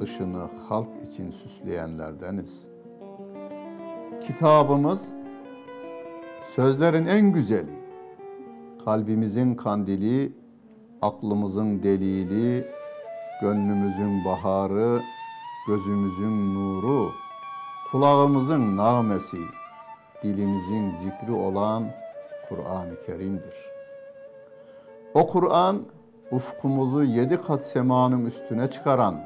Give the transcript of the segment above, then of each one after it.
dışını halk için süsleyenlerdeniz. Kitabımız sözlerin en güzeli, kalbimizin kandili, aklımızın delili, gönlümüzün baharı, gözümüzün nuru, kulağımızın nağmesi, dilimizin zikri olan Kur'an-ı Kerim'dir. O Kur'an ufkumuzu yedi kat semanın üstüne çıkaran,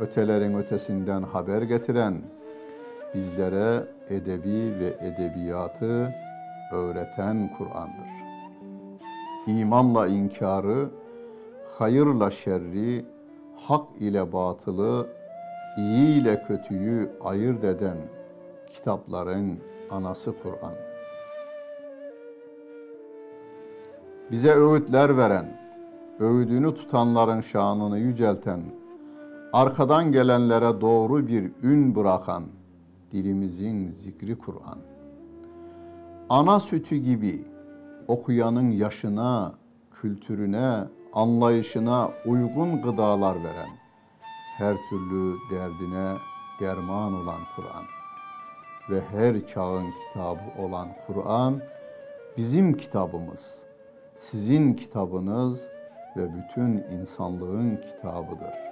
ötelerin ötesinden haber getiren, bizlere edebi ve edebiyatı öğreten Kur'an'dır. İmanla inkarı, hayırla şerri, hak ile batılı, iyi ile kötüyü ayırt eden kitapların anası Kur'an. Bize öğütler veren, öğüdünü tutanların şanını yücelten, arkadan gelenlere doğru bir ün bırakan, dilimizin zikri Kur'an. Ana sütü gibi okuyanın yaşına, kültürüne, anlayışına uygun gıdalar veren, her türlü derdine derman olan Kur'an ve her çağın kitabı olan Kur'an bizim kitabımız, sizin kitabınız ve bütün insanlığın kitabıdır.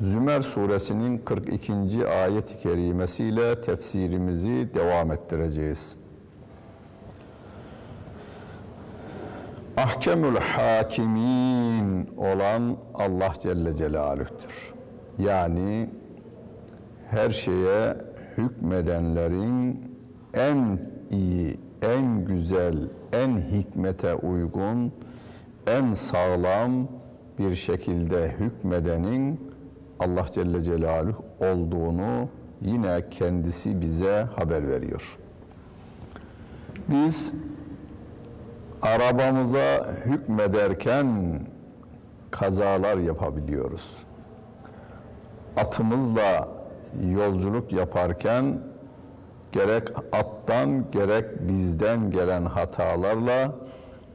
Zümer suresinin 42. ayet-i kerimesiyle tefsirimizi devam ettireceğiz. Ahkemül hakimin olan Allah Celle Celaluh'tür. Yani her şeye hükmedenlerin en iyi, en güzel, en hikmete uygun, en sağlam bir şekilde hükmedenin Allah Celle Celaluhu olduğunu yine kendisi bize haber veriyor. Biz arabamıza hükmederken kazalar yapabiliyoruz. Atımızla yolculuk yaparken gerek attan gerek bizden gelen hatalarla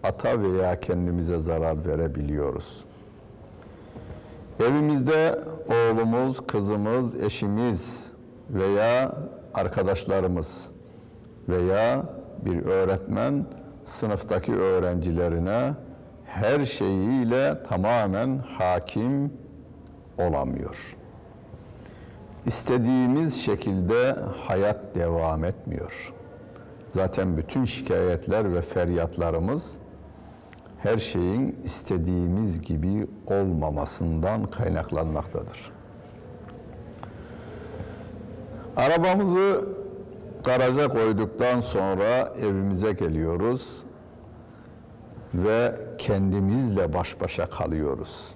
ata veya kendimize zarar verebiliyoruz. Evimizde oğlumuz, kızımız, eşimiz veya arkadaşlarımız veya bir öğretmen sınıftaki öğrencilerine her şeyiyle tamamen hakim olamıyor. İstediğimiz şekilde hayat devam etmiyor. Zaten bütün şikayetler ve feryatlarımız her şeyin istediğimiz gibi olmamasından kaynaklanmaktadır. Arabamızı garaja koyduktan sonra evimize geliyoruz ve kendimizle baş başa kalıyoruz.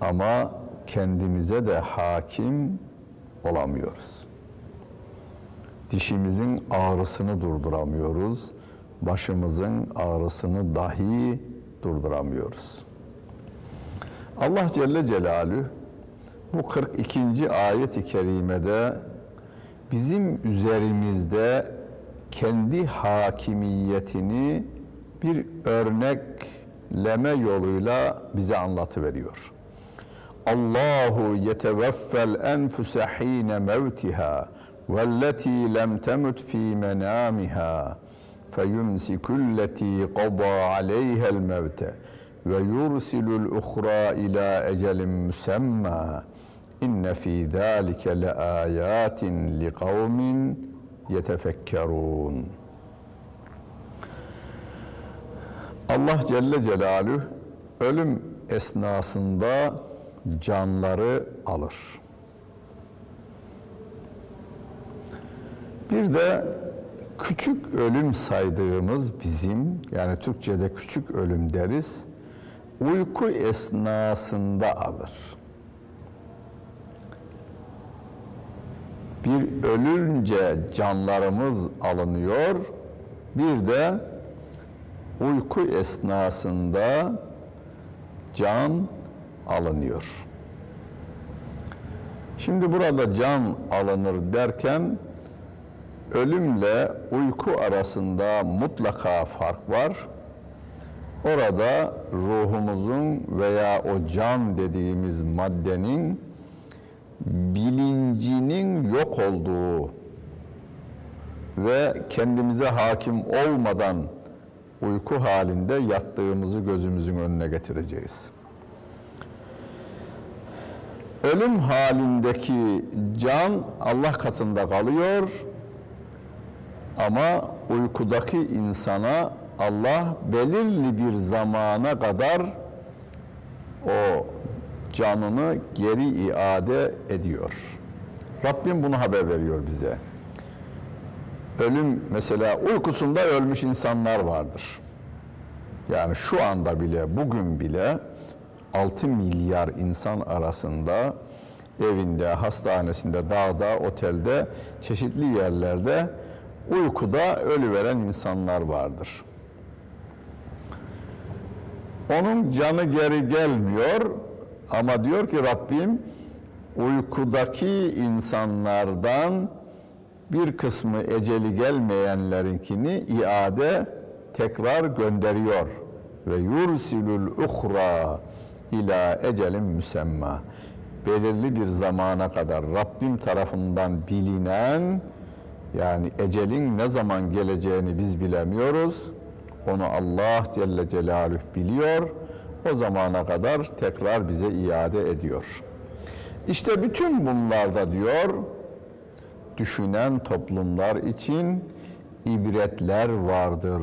Ama kendimize de hakim olamıyoruz. Dişimizin ağrısını durduramıyoruz başımızın ağrısını dahi durduramıyoruz. Allah Celle Celaluhu bu 42. ayet-i kerimede bizim üzerimizde kendi hakimiyetini bir örnekleme yoluyla bize anlatıveriyor. Allahu yeteveffel enfuse hine mevtiha velleti lem temut fi menamiha aleyhel mevte ve yursilul uhra ila ecelin musemma inne fi zalike le ayatin li kavmin yetefekkerun. Allah Celle Celaluhu ölüm esnasında canları alır. Bir de küçük ölüm saydığımız bizim yani Türkçe'de küçük ölüm deriz. Uyku esnasında alır. Bir ölünce canlarımız alınıyor. Bir de uyku esnasında can alınıyor. Şimdi burada can alınır derken ölümle uyku arasında mutlaka fark var. Orada ruhumuzun veya o can dediğimiz maddenin bilincinin yok olduğu ve kendimize hakim olmadan uyku halinde yattığımızı gözümüzün önüne getireceğiz. Ölüm halindeki can Allah katında kalıyor ama uykudaki insana Allah belirli bir zamana kadar o canını geri iade ediyor. Rabbim bunu haber veriyor bize. Ölüm mesela uykusunda ölmüş insanlar vardır. Yani şu anda bile, bugün bile 6 milyar insan arasında evinde, hastanesinde, dağda, otelde, çeşitli yerlerde uykuda ölüveren insanlar vardır. Onun canı geri gelmiyor ama diyor ki Rabbim uykudaki insanlardan bir kısmı eceli gelmeyenlerinkini iade tekrar gönderiyor ve yursilul uhra ila ecelin müsemma belirli bir zamana kadar Rabbim tarafından bilinen yani ecelin ne zaman geleceğini biz bilemiyoruz. Onu Allah Celle Celaluhu biliyor. O zamana kadar tekrar bize iade ediyor. İşte bütün bunlarda diyor düşünen toplumlar için ibretler vardır,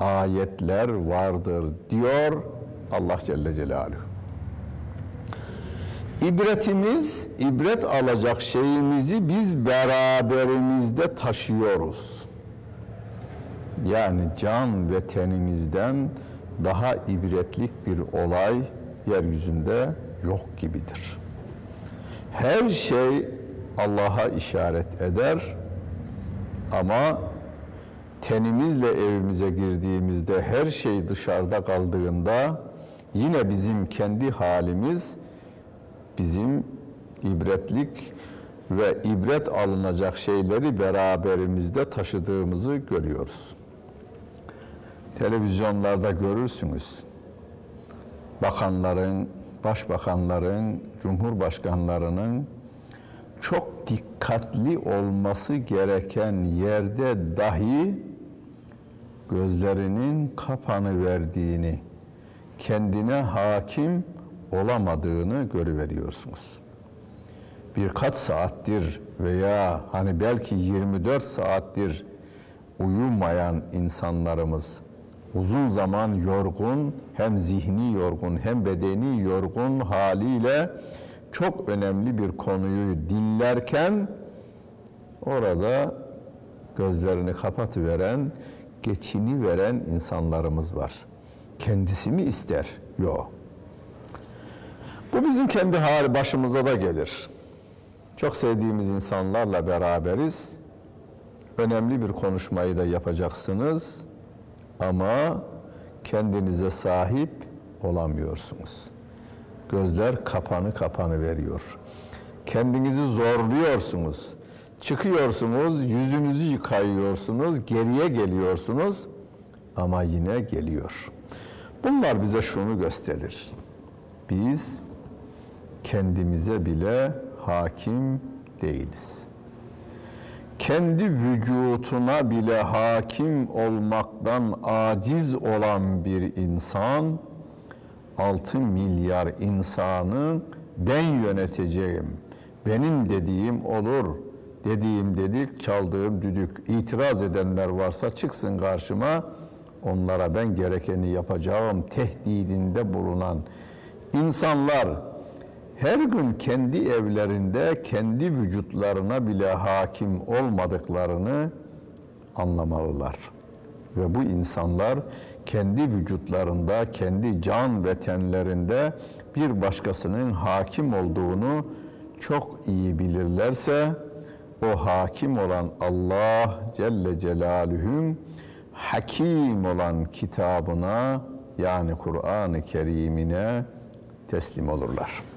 ayetler vardır diyor Allah Celle Celaluhu. İbretimiz, ibret alacak şeyimizi biz beraberimizde taşıyoruz. Yani can ve tenimizden daha ibretlik bir olay yeryüzünde yok gibidir. Her şey Allah'a işaret eder ama tenimizle evimize girdiğimizde her şey dışarıda kaldığında yine bizim kendi halimiz bizim ibretlik ve ibret alınacak şeyleri beraberimizde taşıdığımızı görüyoruz. Televizyonlarda görürsünüz. Bakanların, başbakanların, cumhurbaşkanlarının çok dikkatli olması gereken yerde dahi gözlerinin kapanı verdiğini, kendine hakim olamadığını görüveriyorsunuz. Birkaç saattir veya hani belki 24 saattir uyumayan insanlarımız uzun zaman yorgun, hem zihni yorgun hem bedeni yorgun haliyle çok önemli bir konuyu dinlerken orada gözlerini kapatıveren, geçini veren insanlarımız var. Kendisi mi ister? Yok. Bu bizim kendi hali başımıza da gelir. Çok sevdiğimiz insanlarla beraberiz. Önemli bir konuşmayı da yapacaksınız ama kendinize sahip olamıyorsunuz. Gözler kapanı kapanı veriyor. Kendinizi zorluyorsunuz. Çıkıyorsunuz, yüzünüzü yıkayıyorsunuz, geriye geliyorsunuz ama yine geliyor. Bunlar bize şunu gösterir. Biz kendimize bile hakim değiliz. Kendi vücutuna bile hakim olmaktan aciz olan bir insan 6 milyar insanı ben yöneteceğim. Benim dediğim olur. Dediğim dedik, çaldığım düdük. İtiraz edenler varsa çıksın karşıma. Onlara ben gerekeni yapacağım tehdidinde bulunan insanlar her gün kendi evlerinde kendi vücutlarına bile hakim olmadıklarını anlamalılar. Ve bu insanlar kendi vücutlarında, kendi can ve tenlerinde bir başkasının hakim olduğunu çok iyi bilirlerse o hakim olan Allah Celle Celaluhum hakim olan kitabına yani Kur'an-ı Kerim'ine teslim olurlar.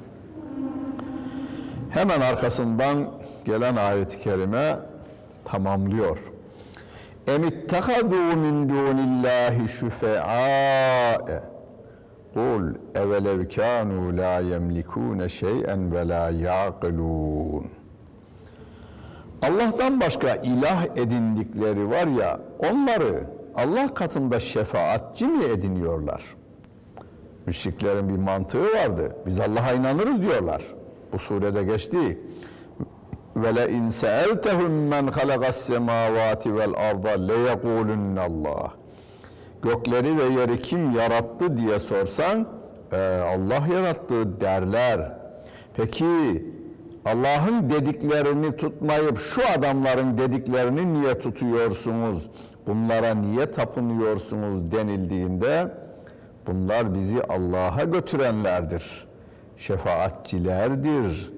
Hemen arkasından gelen ayet-i kerime tamamlıyor. Emittekazû min dûnillâhi şüfe'âe Kul evelev kânû lâ yemlikûne şey'en ve lâ yâqilûn Allah'tan başka ilah edindikleri var ya onları Allah katında şefaatçi mi ediniyorlar? Müşriklerin bir mantığı vardı. Biz Allah'a inanırız diyorlar. Bu surede geçti. Ve le in seeltehum men halakas semavati vel arda le yekulunne Allah. Gökleri ve yeri kim yarattı diye sorsan e, Allah yarattı derler. Peki Allah'ın dediklerini tutmayıp şu adamların dediklerini niye tutuyorsunuz? Bunlara niye tapınıyorsunuz denildiğinde bunlar bizi Allah'a götürenlerdir şefaatçilerdir.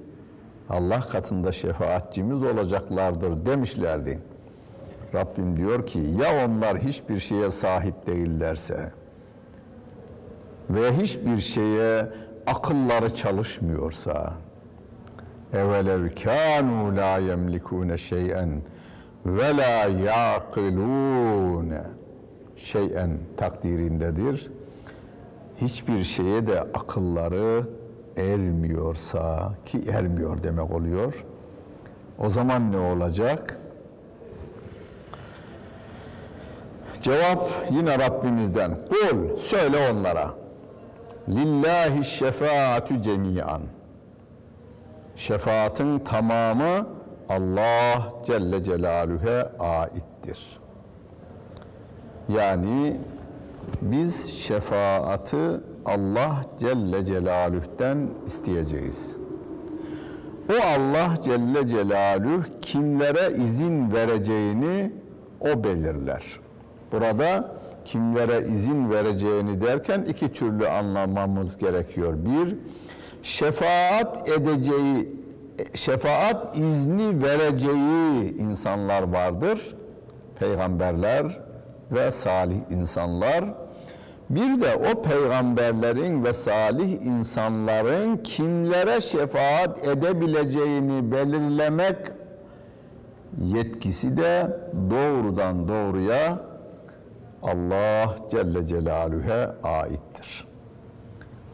Allah katında şefaatçimiz olacaklardır demişlerdi. Rabbim diyor ki ya onlar hiçbir şeye sahip değillerse ve hiçbir şeye akılları çalışmıyorsa evelev kânû lâ yemlikûne şey'en ve lâ yâkilûne şey'en takdirindedir. Hiçbir şeye de akılları ermiyorsa ki ermiyor demek oluyor. O zaman ne olacak? Cevap yine Rabbimizden. Kul söyle onlara. Lillahi şefaatü cemiyan. Şefaatin tamamı Allah Celle Celaluhu'ya aittir. Yani biz şefaati Allah Celle Celaluh'ten isteyeceğiz. O Allah Celle Celaluhu kimlere izin vereceğini o belirler. Burada kimlere izin vereceğini derken iki türlü anlamamız gerekiyor. Bir, şefaat edeceği, şefaat izni vereceği insanlar vardır. Peygamberler ve salih insanlar bir de o peygamberlerin ve salih insanların kimlere şefaat edebileceğini belirlemek yetkisi de doğrudan doğruya Allah Celle Celaluhu'ya aittir.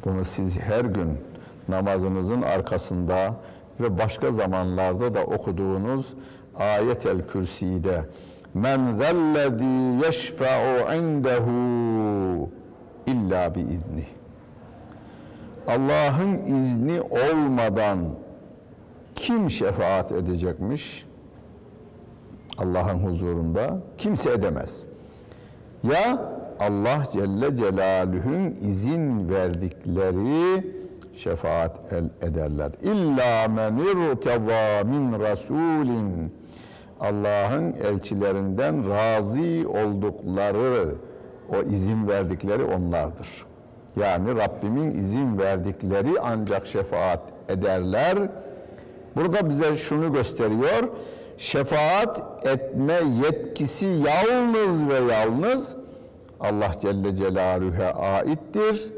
Bunu siz her gün namazınızın arkasında ve başka zamanlarda da okuduğunuz ayet-el kürside men zellezî yeşfe'u indehu illa bi izni. Allah'ın izni olmadan kim şefaat edecekmiş? Allah'ın huzurunda kimse edemez. Ya Allah Celle Celaluhu'nun izin verdikleri şefaat ederler. İlla men irteza min rasulin Allah'ın elçilerinden razı oldukları o izin verdikleri onlardır. Yani Rabbimin izin verdikleri ancak şefaat ederler. Burada bize şunu gösteriyor. Şefaat etme yetkisi yalnız ve yalnız Allah Celle Celaluhu'ya aittir.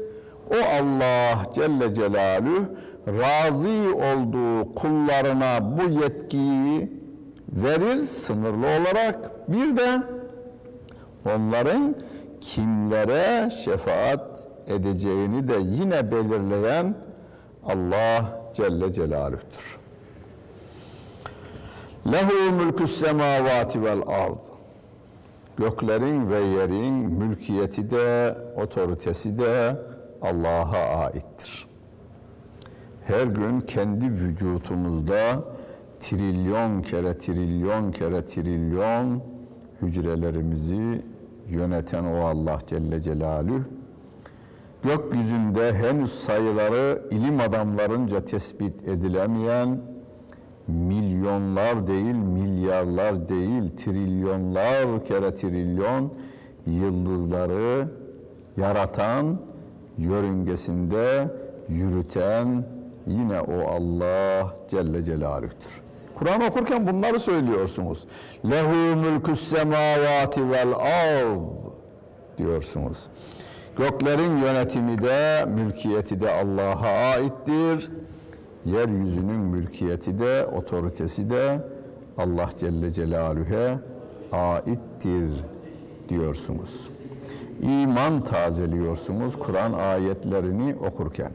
O Allah Celle Celaluhu razı olduğu kullarına bu yetkiyi verir sınırlı olarak. Bir de onların kimlere şefaat edeceğini de yine belirleyen Allah Celle Celaluh'tür. Lehu mülkü semavati vel ard. Göklerin ve yerin mülkiyeti de, otoritesi de Allah'a aittir. Her gün kendi vücutumuzda trilyon kere trilyon kere trilyon hücrelerimizi yöneten o Allah Celle Celaluhu gökyüzünde henüz sayıları ilim adamlarınca tespit edilemeyen milyonlar değil, milyarlar değil, trilyonlar kere trilyon yıldızları yaratan, yörüngesinde yürüten yine o Allah Celle Celaluh'tür. Kur'an okurken bunları söylüyorsunuz. Lehu mülkü's semavati vel ard diyorsunuz. Göklerin yönetimi de, mülkiyeti de Allah'a aittir. Yeryüzünün mülkiyeti de, otoritesi de Allah Celle Celaluhu'ya aittir diyorsunuz. İman tazeliyorsunuz Kur'an ayetlerini okurken.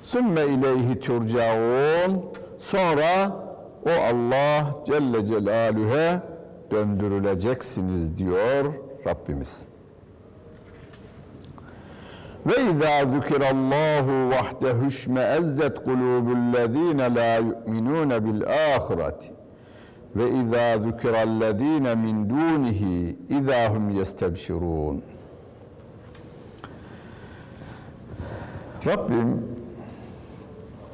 Sümme ileyhi turcaun. Sonra o Allah Celle Celaluhu'ya döndürüleceksiniz diyor Rabbimiz. Ve izâ zükirallâhu vahdehu şmeezzet kulûbullezîne lâ yu'minûne bil âhireti ve izâ zükirallezîne min dûnihi izâ hum yestebşirûn. Rabbim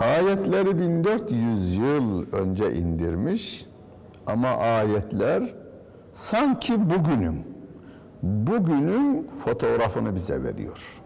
ayetleri 1400 yıl önce indirmiş ama ayetler sanki bugünün bugünün fotoğrafını bize veriyor.